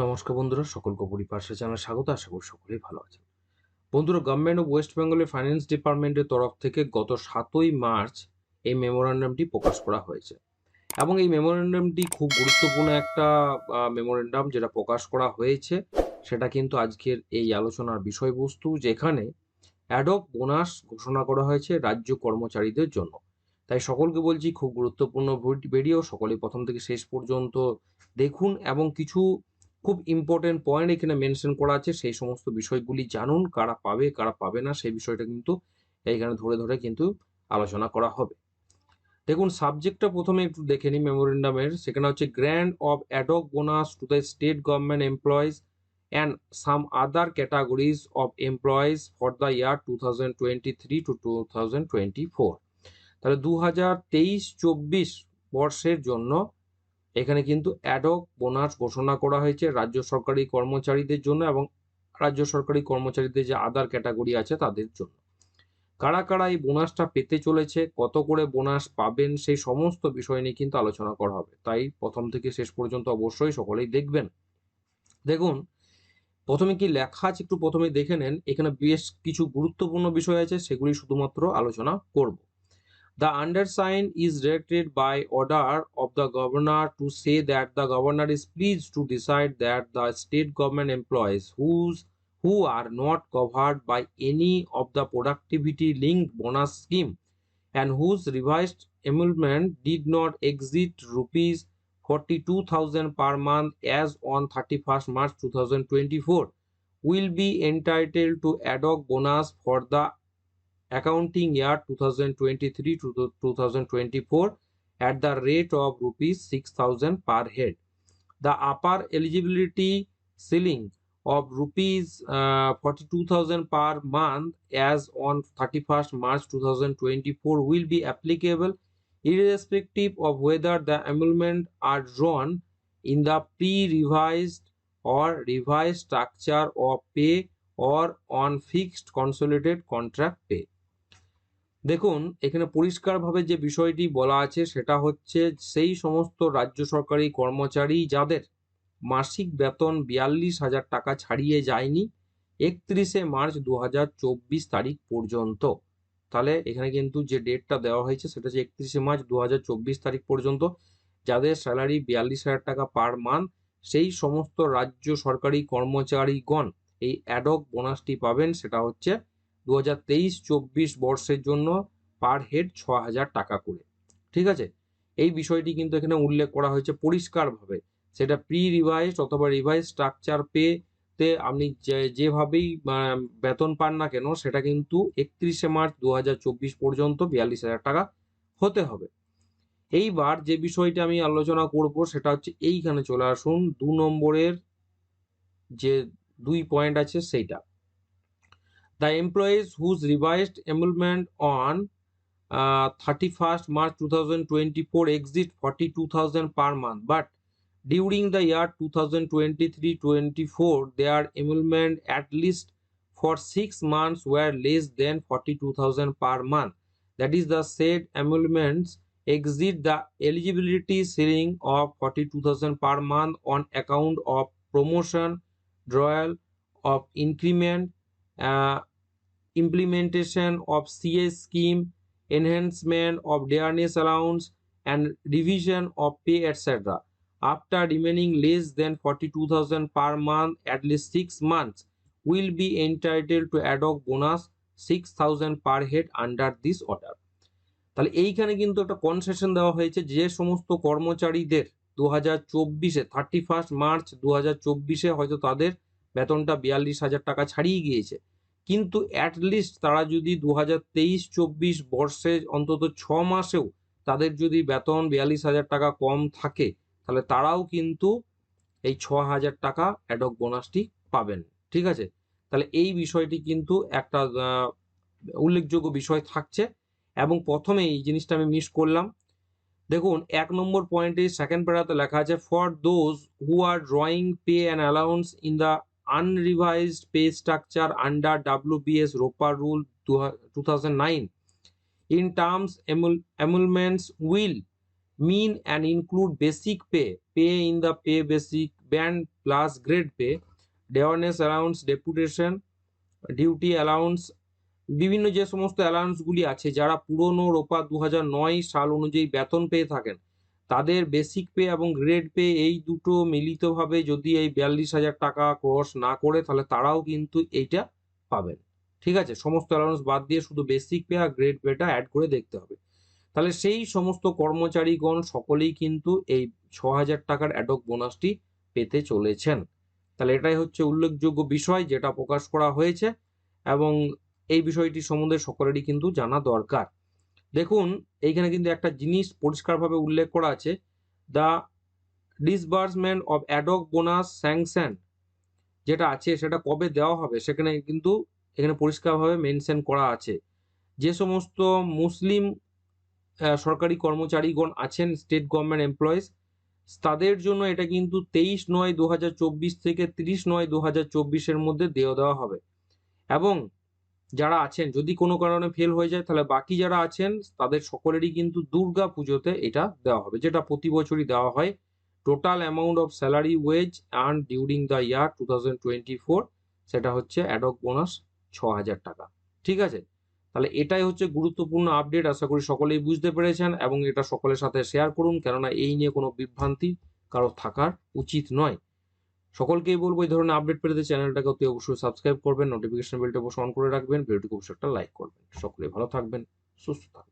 নমস্কার বন্ধুরা, সকলকে পরিপার্শ্বে চ্যানেল স্বাগত, আশা করি সকলেই ভালো আছেন। বন্ধুরা গভর্নমেন্ট অফ ওয়েস্ট বেঙ্গলের ফাইন্যান্স ডিপার্টমেন্টের তরফ থেকে গত সাতই মার্চ এই মেমোরান্ডামটি প্রকাশ করা হয়েছে। এবং এই মেমোরান্ডামটি খুব গুরুত্বপূর্ণ একটা মেমোরান্ডাম যেটা প্রকাশ করা হয়েছে, সেটা কিন্তু আজকের এই আলোচনার বিষয়বস্তু, যেখানে অ্যাডক বোনাস ঘোষণা করা হয়েছে রাজ্য কর্মচারীদের জন্য। তাই সকলকে বলছি, খুব গুরুত্বপূর্ণ ভিডিও, সকলেই প্রথম থেকে শেষ পর্যন্ত দেখুন এবং কিছু খুব ইম্পর্টেন্ট পয়েন্ট এখানে মেনশন করা আছে। সেই সমস্ত বিষয়গুলি জানুন, কারা পাবে কারা পাবে না, সেই বিষয়টা কিন্তু এইখানে ধরে ধরে কিন্তু আলোচনা করা হবে। দেখুন সাবজেক্টটা প্রথমে একটু দেখে নিই মেমোরেন্ডামের সেখানে হচ্ছে grant of ad hoc bonus to the state government employees and some other categories of employees for the year two thousand twenty three to two thousand twenty four তাহলে দু হাজার তেইশ চব্বিশ বর্ষের জন্য এখানে কিন্তু অ্যাডক বোনাস ঘোষণা করা হয়েছে রাজ্য সরকারি কর্মচারীদের জন্য এবং রাজ্য সরকারি কর্মচারীদের যে আদার ক্যাটাগরি আছে তাদের জন্য। কারা কারা এই বোনাসটা পেতে চলেছে, কত করে বোনাস পাবেন, সেই সমস্ত বিষয় নিয়ে কিন্তু আলোচনা করা হবে। তাই প্রথম থেকে শেষ পর্যন্ত অবশ্যই সকলেই দেখবেন। দেখুন, প্রথমে কি লেখা আছে একটু প্রথমে দেখে নেন। এখানে বেশ কিছু গুরুত্বপূর্ণ বিষয় আছে, সেগুলি শুধুমাত্র আলোচনা করব। The undersigned is directed by order of the governor to say that the governor is pleased to decide that the state government employees whose who are not covered by any of the productivity linked bonus scheme and whose revised emolument did not exceed rupees 42,000 per month as on 31st March 2024 will be entitled to ad hoc bonus for the accounting year 2023 to 2024 at the rate of rupees 6000 per head. The upper eligibility ceiling of rupees uh, 42000 per month as on 31st march 2024 will be applicable irrespective of whether the emolument are drawn in the pre-revised or revised structure of pay or on fixed consolidated contract pay দেখুন, এখানে পরিষ্কারভাবে যে বিষয়টি বলা আছে সেটা হচ্ছে সেই সমস্ত রাজ্য সরকারি কর্মচারী যাদের মাসিক বেতন বিয়াল্লিশ হাজার টাকা ছাড়িয়ে যায়নি একত্রিশে মার্চ দু হাজার চব্বিশ তারিখ পর্যন্ত। তাহলে এখানে কিন্তু যে ডেটটা দেওয়া হয়েছে সেটা হচ্ছে একত্রিশে মার্চ দু হাজার চব্বিশ তারিখ পর্যন্ত। যাদের স্যালারি বিয়াল্লিশ হাজার টাকা পার মান্থ, সেই সমস্ত রাজ্য সরকারি কর্মচারীগণ এই অ্যাডক বোনাসটি পাবেন, সেটা হচ্ছে দু হাজার তেইশ চব্বিশ বর্ষের জন্য পার হেড ছ হাজার টাকা করে। ঠিক আছে? এই বিষয়টি কিন্তু এখানে উল্লেখ করা হয়েছে পরিষ্কারভাবে। সেটা প্রি রিভাইজ অথবা রিভাইজ স্ট্রাকচার পে তে আপনি যেভাবেই বেতন পান না কেন, সেটা কিন্তু একত্রিশে মার্চ দু হাজার চব্বিশ পর্যন্ত বিয়াল্লিশ হাজার টাকা হতে হবে। এইবার যে বিষয়টা আমি আলোচনা করব, সেটা হচ্ছে এইখানে চলে আসুন। দু নম্বরের যে দুই পয়েন্ট আছে, সেইটা। The employees whose revised emolument on uh, 31st March 2024 exit 42,000 per month, but during the year 2023-24, their emolument at least for six months were less than 42,000 per month. That is, the said emoluments exceed the eligibility ceiling of 42,000 per month on account of promotion, drawal of increment, uh, implementation of CS scheme, enhancement of dearness allowance, and revision of pay, etc. After remaining less than 42,000 per month at least 6 months, will be entitled to ad hoc bonus 6,000 per head under this order. তাহলে এইখানে কিন্তু একটা concession দেওয়া হয়েছে যে সমস্ত কর্মচারীদের দু হাজার চব্বিশে থার্টি ফার্স্ট মার্চ দু হাজার চব্বিশে হয়তো তাদের বেতনটা বিয়াল্লিশ হাজার টাকা ছাড়িয়ে গিয়েছে কিন্তু অ্যাটলিস্ট তারা যদি দু হাজার তেইশ চব্বিশ বর্ষে অন্তত ছ মাসেও তাদের যদি বেতন বিয়াল্লিশ হাজার টাকা কম থাকে, তাহলে তারাও কিন্তু এই ছ হাজার টাকা অ্যাডক বোনাসটি পাবেন। ঠিক আছে? তাহলে এই বিষয়টি কিন্তু একটা উল্লেখযোগ্য বিষয় থাকছে। এবং প্রথমে এই জিনিসটা আমি মিস করলাম। দেখুন, এক নম্বর পয়েন্টে সেকেন্ড প্যারাতে লেখা আছে for those who are drawing pay and allowance in the unrevised pay structure under WBS ROPA Rule 2009 in terms emoluments will mean and include basic pay, pay in the pay basic band plus grade pay dearness allowance deputation duty allowance বিভিন্ন যে সমস্ত অ্যালাউন্সগুলি আছে যারা পুরনো রোপা দু সাল অনুযায়ী বেতন পেয়ে থাকেন তাদের বেসিক পে এবং গ্রেড পে এই দুটো মিলিতভাবে যদি এই বিয়াল্লিশ হাজার টাকা ক্রস না করে, তাহলে তারাও কিন্তু এইটা পাবেন। ঠিক আছে? সমস্ত অ্যালাউন্স বাদ দিয়ে শুধু বেসিক পে আর গ্রেড পেটা অ্যাড করে দেখতে হবে। তাহলে সেই সমস্ত কর্মচারীগণ সকলেই কিন্তু এই ছ হাজার টাকার অ্যাডক বোনাসটি পেতে চলেছেন। তাহলে এটাই হচ্ছে উল্লেখযোগ্য বিষয় যেটা প্রকাশ করা হয়েছে এবং এই বিষয়টি সম্বন্ধে সকলেরই কিন্তু জানা দরকার। দেখুন, এইখানে কিন্তু একটা জিনিস পরিষ্কারভাবে উল্লেখ করা আছে। The disbursement of ad hoc bonus sanction যেটা আছে, সেটা কবে দেওয়া হবে, সেখানে কিন্তু এখানে পরিষ্কারভাবে মেনশন করা আছে। যে সমস্ত মুসলিম সরকারি কর্মচারীগণ আছেন স্টেট গভর্নমেন্ট এমপ্লয়িজ তাদের জন্য এটা কিন্তু তেইশ নয় দু থেকে তিরিশ নয় দু হাজার মধ্যে দেওয়া দেওয়া হবে। এবং যারা আছেন, যদি কোনো কারণে ফেল হয়ে যায়, তাহলে বাকি যারা আছেন, তাদের সকলেরই কিন্তু দুর্গা পুজোতে এটা দেওয়া হবে। যেটা প্রতি বছরই দেওয়া হয়। Total amount of salary wage earn during the year two thousand twenty four সেটা হচ্ছে অ্যাডক বোনাস ছ হাজার টাকা। ঠিক আছে? তাহলে এটাই হচ্ছে গুরুত্বপূর্ণ আপডেট আশা করি সকলেই বুঝতে পেরেছেন এবং এটা সকলের সাথে শেয়ার করুন। কেননা এই নিয়ে কোনো বিভ্রান্তি কারও থাকার উচিত নয়। সকলকেই বলব এই ধরনের আপডেট পেতে চ্যানেলটাকে অতি অবশ্যই সাবস্ক্রাইব করবেন নোটিফিকেশন বেলটা অবশ্যই অন করে রাখবেন ভিডিওটি অবশ্যই একটা লাইক করবেন। সকলে ভালো থাকবেন, সুস্থ থাকবেন।